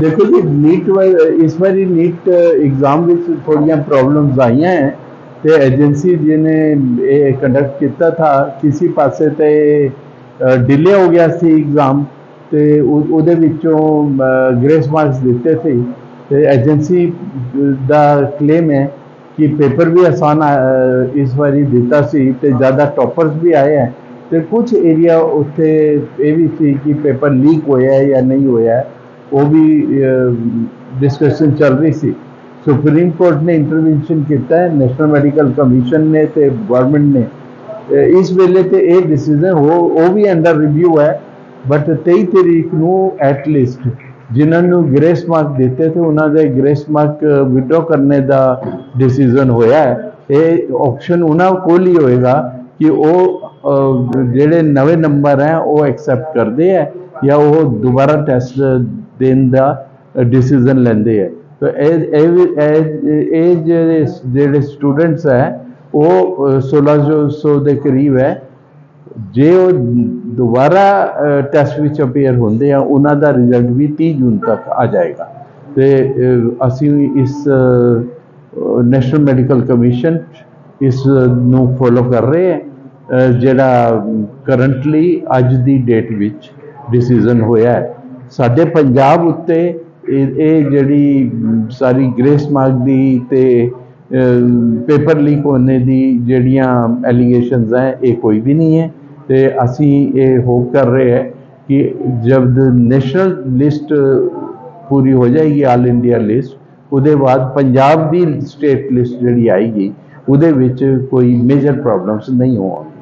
ਦੇਖੋ ਜੀ ਨੀਟ ਇਸ ਵਾਰੀ ਨੀਟ ਐਗਜ਼ਾਮ ਵਿੱਚ ਥੋੜੀਆਂ ਪ੍ਰੋਬਲਮਸ ਆਈਆਂ ਹੈ ਤੇ ਏਜੰਸੀ ਜਿਹਨੇ ਇਹ ਕੰਡਕਟ ਕੀਤਾ ਥਾ, ਕਿਸੇ ਪਾਸੇ ਤੇ ਡਿਲੇ ਹੋ ਗਿਆ ਸੀ ਐਗਜ਼ਾਮ ਤੇ ਉਹਦੇ ਵਿੱਚੋਂ ਗ੍ਰੇਸ ਮਾਰਕਸ ਦਿੱਤੇ ਸੀ ਤੇ ਏਜੰਸੀ ਦਾ ਕਲੇਮ ਹੈ ਕਿ ਪੇਪਰ ਵੀ ਆਸਾਨ ਇਸ ਵਾਰੀ ਦਿੱਤਾ ਸੀ ਤੇ ਜ਼ਿਆਦਾ ਟੌਪਰਸ ਵੀ ਆਏ ਹੈ ਤੇ ਕੁਝ ਏਰੀਆ ਉੱਥੇ ਇਹ ਵੀ ਸੀ ਕਿ ਪੇਪਰ ਲੀਕ ਹੋਇਆ ਹੈ ਜਾਂ ਨਹੀਂ ਹੋਇਆ ਹੈ। ਉਹ ਵੀ ਡਿਸਕਸ਼ਨ ਚੱਲ ਰਹੀ ਸੀ। ਸੁਪਰੀਮ ਕੋਰਟ ਨੇ ਇੰਟਰਵੈਂਸ਼ਨ ਕੀਤਾ ਹੈ ਨੈਸ਼ਨਲ ਮੈਡੀਕਲ ਕਮਿਸ਼ਨ ਨੇ ਤੇ ਗਵਰਨਮੈਂਟ ਨੇ। ਇਸ ਵੇਲੇ ਤੇ ਇਹ ਡਿਸੀਜਨ ਉਹ ਉਹ ਵੀ ਅੰਡਰ ਰਿਵਿਊ ਹੈ ਬਟ 23 ਤਰੀਕ ਨੂੰ ਐਟ ਲੀਸਟ ਜਿਨ੍ਹਾਂ ਨੂੰ ਗ੍ਰੇਸ ਮਾਰਕ ਦਿੱਤੇ ਤੇ ਉਹਨਾਂ ਦੇ ਗ੍ਰੇਸ ਮਾਰਕ ਵਿਡਰੋ ਕਰਨੇ ਦਾ ਡਿਸੀਜਨ ਹੋਇਆ ਹੈ। ਇਹ ਆਪਸ਼ਨ ਉਹਨਾਂ ਕੋਲ ਹੀ ਹੋਏਗਾ ਕਿ ਉਹ ਜਿਹੜੇ ਨਵੇਂ ਨੰਬਰ ਹੈ, ਉਹ ਐਕਸੈਪਟ ਕਰਦੇ ਹੈ। ਜਾਂ ਉਹ ਦੁਬਾਰਾ ਟੈਸਟ ਦੇਣ ਦਾ ਡਿਸੀਜਨ ਲੈਂਦੇ ਹੈ ਤਾਂ ਇਹ ਇਹ ਵੀ- ਇਹ ਜਿਹੜੇ ਜਿਹੜੇ ਸਟੂਡੈਂਟਸ ਹੈ ਉਹ ਅਹ, 1600 ਦੇ ਕਰੀਬ ਹੈ। ਜੇ ਉਹ ਦੁਬਾਰਾ ਟੈਸਟ ਵਿੱਚ ਅਪੀਅਰ ਹੁੰਦੇ ਆ ਉਹਨਾਂ ਦਾ ਰਿਜ਼ਲਟ ਵੀ 30 ਜੂਨ ਤੱਕ ਆ ਜਾਏਗਾ। ਤੇ ਅਸੀਂ ਇਸ ਨੈਸ਼ਨਲ ਮੈਡੀਕਲ ਕਮਿਸ਼ਨ ਇਸ ਨੂੰ ਫੋਲੋ ਕਰ ਰਹੇ ਹਾਂ ਜਿਹੜਾ ਕਰੰਟਲੀ ਅੱਜ ਦੀ ਡੇਟ ਵਿੱਚ। ਡਿਸੀਜਨ ਹੋਇਆ ਸਾਡੇ ਪੰਜਾਬ ਉੱਤੇ ਇਹ ਜਿਹੜੀ ਸਾਰੀ ਗ੍ਰੇਸ ਮਾਰਕ ਦੀ ਤੇ ਪੇਪਰ ਲੀਕ ਹੋਣੇ ਦੀ ਜਿਹੜੀਆਂ ਐਲੀਗੇਸ਼ਨਸ ਹੈ, ਇਹ ਕੋਈ ਵੀ ਨਹੀਂ ਹੈ। ਤੇ ਅਸੀਂ ਇਹ ਹੋਪ ਕਰ ਰਹੇ ਹੈ ਕਿ ਜਦ ਨੈਸ਼ਨਲ ਲਿਸਟ ਪੂਰੀ ਹੋ ਜਾਏਗੀ ਆਲ ਇੰਡੀਆ ਲਿਸਟ ਉਹਦੇ ਬਾਅਦ ਪੰਜਾਬ ਦੀ ਸਟੇਟ ਲਿਸਟ ਜਿਹੜੀ ਆਏਗੀ, ਉਹਦੇ ਵਿੱਚ ਕੋਈ ਮੇਜਰ ਪ੍ਰੋਬਲਮਸ ਨਹੀਂ ਹੋਣਗੀਆਂ।